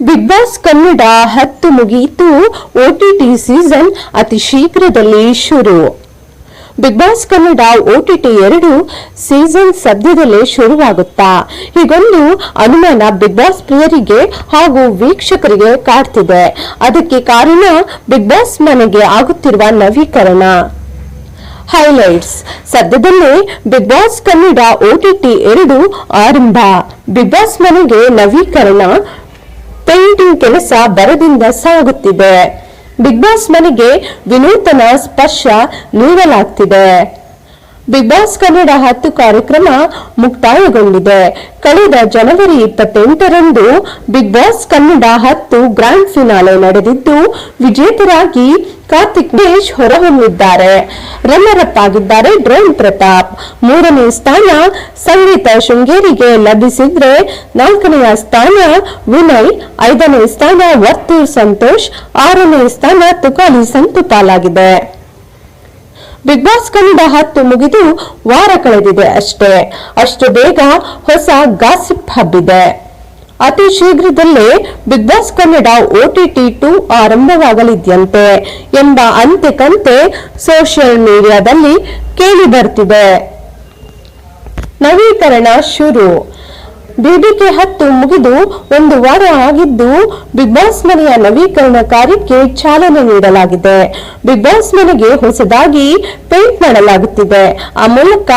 Big boss Kannada ಹತ್ತು ಮುಗಿಯಿತು. OTT season ಅತಿ ಶೀಘ್ರದಲ್ಲಿ ಶುರು. ಬಿಗ್ ಬಾಸ್ ಕನ್ನಡ ಓಟಿಟಿ ಎರಡು ಸೀಸನ್ ಸದ್ಯದಲ್ಲೇ ಶುರುವಾಗುತ್ತಾ. ಹೀಗೊಂದು ಅನುಮಾನ ಬಿಗ್ ಬಾಸ್ ಪ್ರಿಯರಿಗೆ ಹಾಗೂ ವೀಕ್ಷಕರಿಗೆ ಕಾಡ್ತಿದೆ. ಅದಕ್ಕೆ ಕಾರಣ ಬಿಗ್ ಬಾಸ್ ಮನೆಗೆ ಆಗುತ್ತಿರುವ ನವೀಕರಣ. ಹೈಲೈಟ್ಸ್. ಸದ್ಯದಲ್ಲೇ ಬಿಗ್ ಬಾಸ್ ಕನ್ನಡ ಓಟಿಟಿ ಎರಡು ಆರಂಭ. ಬಿಗ್ ಬಾಸ್ ಮನೆಗೆ ನವೀಕರಣ ಪೇಂಟಿಂಗ್ ಕೆಲಸ ಬರದಿಂದ ಸಾಗುತ್ತಿದೆ. ಬಿಗ್ ಬಾಸ್ ಮನೆಗೆ ವಿನೂತನ ಸ್ಪರ್ಶ ನೀಡಲಾಗ್ತಿದೆ. ಬಿಗ್ ಬಾಸ್ ಕನ್ನಡ ಹತ್ತು ಕಾರ್ಯಕ್ರಮ ಮುಕ್ತಾಯಗೊಂಡಿದೆ. ಕಳೆದ ಜನವರಿ ಇಪ್ಪತ್ತೆಂಟರಂದು ಬಿಗ್ ಬಾಸ್ ಕನ್ನಡ ಹತ್ತು ಗ್ರ್ಯಾಂಡ್ ಫಿನಾಲೆ ನಡೆದಿದ್ದು, ವಿಜೇತರಾಗಿ ಕಾರ್ತಿಕ್ ದೇಶ್ ಹೊರಹೊಮ್ಮಿದ್ದಾರೆ. ರನ್ನರ್ ಆಗಿದ್ದಾರೆ ಡ್ರೋನ್ ಪ್ರತಾಪ್. ಮೂರನೇ ಸ್ಥಾನ ಸಂಗೀತ ಶೃಂಗೇರಿಗೆ ಲಭಿಸಿದ್ರೆ ನಾಲ್ಕನೆಯ ಸ್ಥಾನ ವಿನಯ್, ಐದನೇ ಸ್ಥಾನ ವರ್ತೂರ್ ಸಂತೋಷ್, ಆರನೇ ಸ್ಥಾನ ತುಕಾಲಿ ಸಂತು ಪಾಲಾಗಿದೆ. ಬಿಗ್ ಬಾಸ್ ಕನ್ನಡ ಹತ್ತು ಮುಗಿದು ವಾರ ಕಳೆದಿದೆ ಅಷ್ಟೇ. ಅಷ್ಟು ಬೇಗ ಹೊಸ ಗಾಸಿಪ್ ಹಬ್ಬಿದೆ. ಅತಿ ಶೀಘ್ರದಲ್ಲೇ Bigg Boss Kannada OTT two ಆರಂಭವಾಗಲಿದ್ಯಂತೆ ಎಂಬ ಅಂತೆ ಕಂತೆ ಸೋಷಿಯಲ್ ಮೀಡಿಯಾದಲ್ಲಿ ಕೇಳಿ ಬರ್ತಿದೆ. ನವೀಕರಣ ಶುರು. ಬಿಡಿಕೆ ಹತ್ತು ಮುಗಿದು ಒಂದು ವಾರ ಆಗಿದ್ದು ಬಿಗ್ ಬಾಸ್ ಮನೆಯ ನವೀಕರಣ ಕಾರ್ಯಕ್ಕೆ ಚಾಲನೆ ನೀಡಲಾಗಿದೆ. ಬಿಗ್ ಬಾಸ್ ಮನೆಗೆ ಹೊಸದಾಗಿ ಪೇಂಟ್ ಮಾಡಲಾಗುತ್ತಿದೆ. ಆ ಮೂಲಕ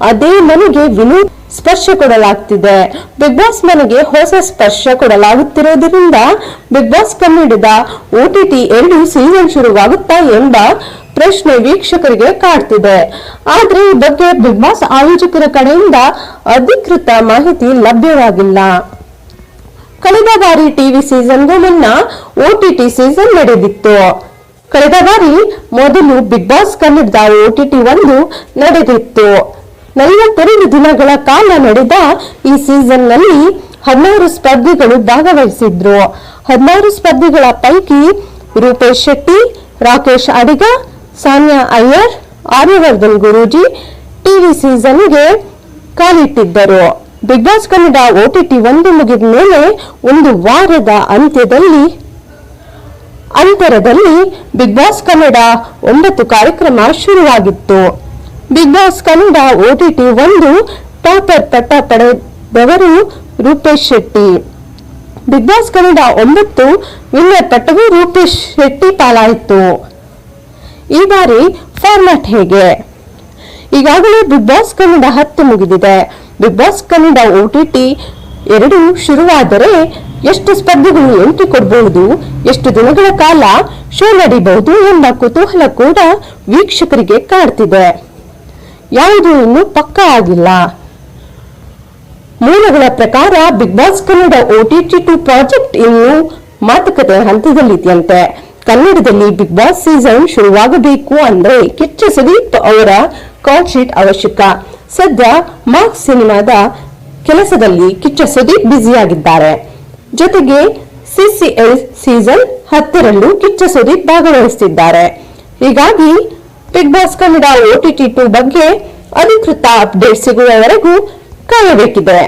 ಅದೇ ಮನೆಗೆ ವಿನೂತ್ ಸ್ಪರ್ಶ ಕೊಡಲಾಗ್ತಿದೆ. ಬಿಗ್ ಬಾಸ್ ಮನೆಗೆ ಹೊಸ ಸ್ಪರ್ಶ ಕೊಡಲಾಗುತ್ತಿರುವುದರಿಂದ ಬಿಗ್ ಬಾಸ್ ಕನ್ನಡದ ಓಟಿಟಿ ಎರಡು ಸೀಸನ್ ಶುರುವಾಗುತ್ತಾ ಎಂಬ ಪ್ರಶ್ನೆ ವೀಕ್ಷಕರಿಗೆ ಕಾಡ್ತಿದೆ. ಆದ್ರೆ ಈ ಬಗ್ಗೆ ಬಿಗ್ ಬಾಸ್ ಆಯೋಜಕರ ಕಡೆಯಿಂದ ಅಧಿಕೃತ ಮಾಹಿತಿ ಲಭ್ಯವಾಗಿಲ್ಲ. ಕಳೆದ ಬಾರಿ ಟಿವಿ ಸೀಸನ್ಗೂ ಮುನ್ನ ಓಟಿಟಿ ಸೀಸನ್ ನಡೆದಿತ್ತು. ಕಳೆದ ಬಾರಿ ಮೊದಲು ಬಿಗ್ ಬಾಸ್ ಕನ್ನಡದ ಓಟಿಟಿ ಒಂದು ನಡೆದಿತ್ತು. ನಲವತ್ತೆರಡು ದಿನಗಳ ಕಾಲ ನಡೆದ ಈ ಸೀಸನ್ನಲ್ಲಿ ಹದಿನಾರು ಸ್ಪರ್ಧಿಗಳು ಭಾಗವಹಿಸಿದ್ರು. ಹದಿನಾರು ಸ್ಪರ್ಧಿಗಳ ಪೈಕಿ ರೂಪೇಶ್ ಶೆಟ್ಟಿ, ರಾಕೇಶ್ ಅಡಿಗ, ಸಾನಿಯಾ ಅಯ್ಯರ್, ಆರ್ಯವರ್ಧನ್ ಗುರೂಜಿ ಟಿವಿ ಸೀಸನ್ಗೆ ಕಾಲಿಟ್ಟಿದ್ದರು. ಬಿಗ್ ಬಾಸ್ ಕನ್ನಡ ಓಟಿಟಿ ಒಂದು ಮುಗಿದ ಮೇಲೆ ಒಂದು ವಾರದ ಅಂತ್ಯದಲ್ಲಿ ಅಂತರದಲ್ಲಿ ಬಿಗ್ ಬಾಸ್ ಕನ್ನಡ ಒಂಬತ್ತು ಕಾರ್ಯಕ್ರಮ ಶುರುವಾಗಿತ್ತು. ಬಿಗ್ ಬಾಸ್ ಕನ್ನಡ ಓಟಿಟಿ ಒಂದು ಟಾಪರ್ ಪಟ್ಟ ಪಡೆದವರು ರೂಪೇಶ್ ಶೆಟ್ಟಿ. ಬಿಗ್ ಬಾಸ್ ಕನ್ನಡ ಒಂಬತ್ತು ವಿನ್ನರ್ ಪಟ್ಟವು ರೂಪೇಶ್ ಶೆಟ್ಟಿ ಪಾಲಾಯಿತು. ಈ ಬಾರಿ ಫಾರ್ಮ್ಯಾಟ್ ಹೇಗೆ? ಈಗಾಗಲೇ ಬಿಗ್ ಬಾಸ್ ಕನ್ನಡ ಹತ್ತು ಮುಗಿದಿದೆ. ಬಿಗ್ ಬಾಸ್ ಕನ್ನಡ ಓಟಿಟಿ ಎರಡು ಶುರುವಾದರೆ ಎಷ್ಟು ಸ್ಪರ್ಧೆಗಳು ಎಂಟ್ರಿ ಕೊಡಬಹುದು ಎಷ್ಟು ದಿನಗಳ ಕಾಲ ಶೋ ನಡೀಬಹುದು ಎಂಬ ಕುತೂಹಲ ಕೂಡ ವೀಕ್ಷಕರಿಗೆ ಕಾಡ್ತಿದೆ. ಯಾವುದು ಇನ್ನೂ ಪಕ್ಕಾ ಆಗಿಲ್ಲ. ಮೂಲಗಳ ಪ್ರಕಾರ Bigg Boss Kannada OTT two project ಇನ್ನು ಮಾತುಕತೆ ಹಂತದಲ್ಲಿದೆಯಂತೆ. ಕನ್ನಡದಲ್ಲಿ ಬಿಗ್ ಬಾಸ್ ಸೀಸನ್ ಶುರುವಾಗಬೇಕು ಅಂದ್ರೆ ಕಿಚ್ಚ ಸುದೀಪ್ ಅವರ ಕಾಲ್ ಶೀಟ್ ಅವಶ್ಯಕ. ಸದ್ಯ ಮಾರ್ಕ್ ಸಿನಿಮಾದ ಕೆಲಸದಲ್ಲಿ ಕಿಚ್ಚ ಸುದೀಪ್ ಬ್ಯುಸಿಯಾಗಿದ್ದಾರೆ. ಜೊತೆಗೆ ಸಿಸಿಎಲ್ ಸೀಸನ್ ಹತ್ತರಲ್ಲೂ ಕಿಚ್ಚ ಸುದೀಪ್ ಭಾಗವಹಿಸುತ್ತಿದ್ದಾರೆ ಹೀಗಾಗಿ Bigg Boss Kannada OTT two ಬಗ್ಗೆ ಅಧಿಕೃತ ಅಪ್ಡೇಟ್ ಸಿಗುವವರೆಗೂ ಕಾಯಬೇಕಿದೆ.